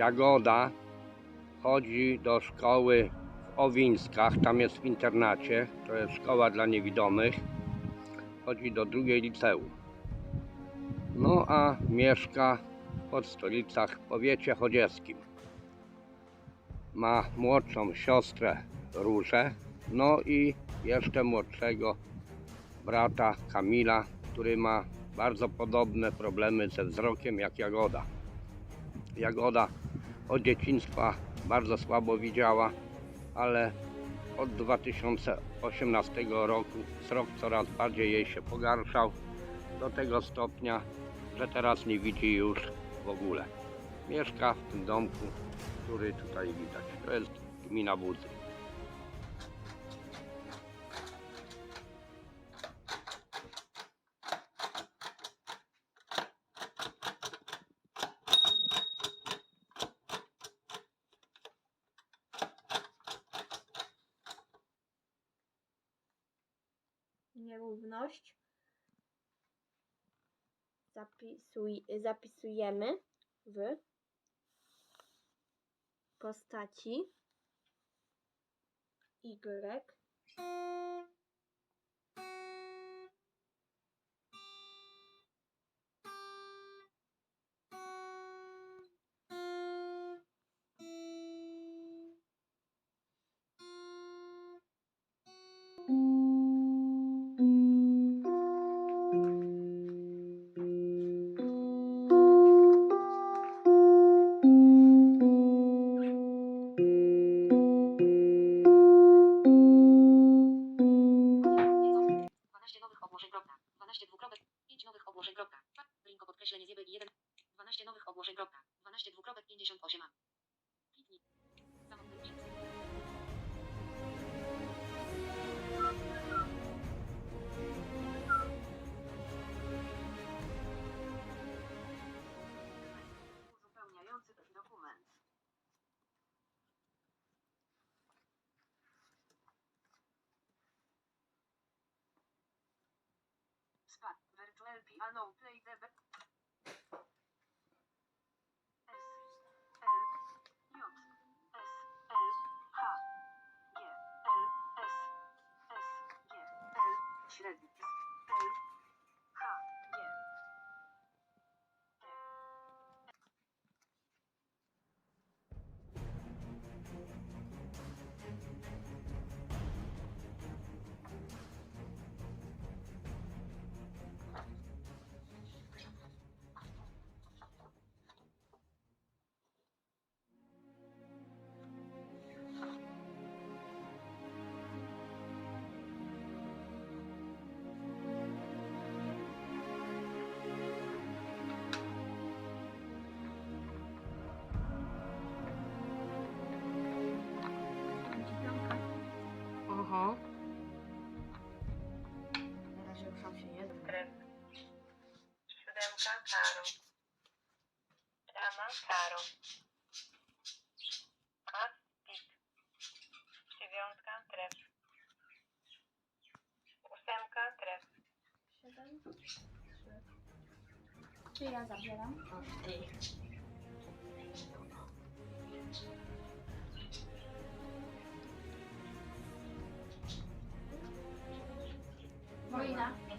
Jagoda chodzi do szkoły w Owińskach, tam jest w internacie, to jest szkoła dla niewidomych. Chodzi do drugiej liceum. No a mieszka pod stolicach w powiecie chodzieskim. Ma młodszą siostrę Różę, no i jeszcze młodszego brata Kamila, który ma bardzo podobne problemy ze wzrokiem jak Jagoda. Jagoda od dzieciństwa bardzo słabo widziała, ale od 2018 roku wzrok coraz bardziej jej się pogarszał do tego stopnia, że teraz nie widzi już w ogóle. Mieszka w tym domku, który tutaj widać. To jest gmina Budzy. Nierówność zapisuj, zapisujemy w postaci y 12 nowych ogłoszeń. Kropka. 12 dwukropek 58 a. Kliknij. Dokument. Virtual piano play the Geraldine. mataram. A mataram. A pica. Tivemos cantrefo. Usemos cantrefo. Tirar as abelhas. Vou ir lá.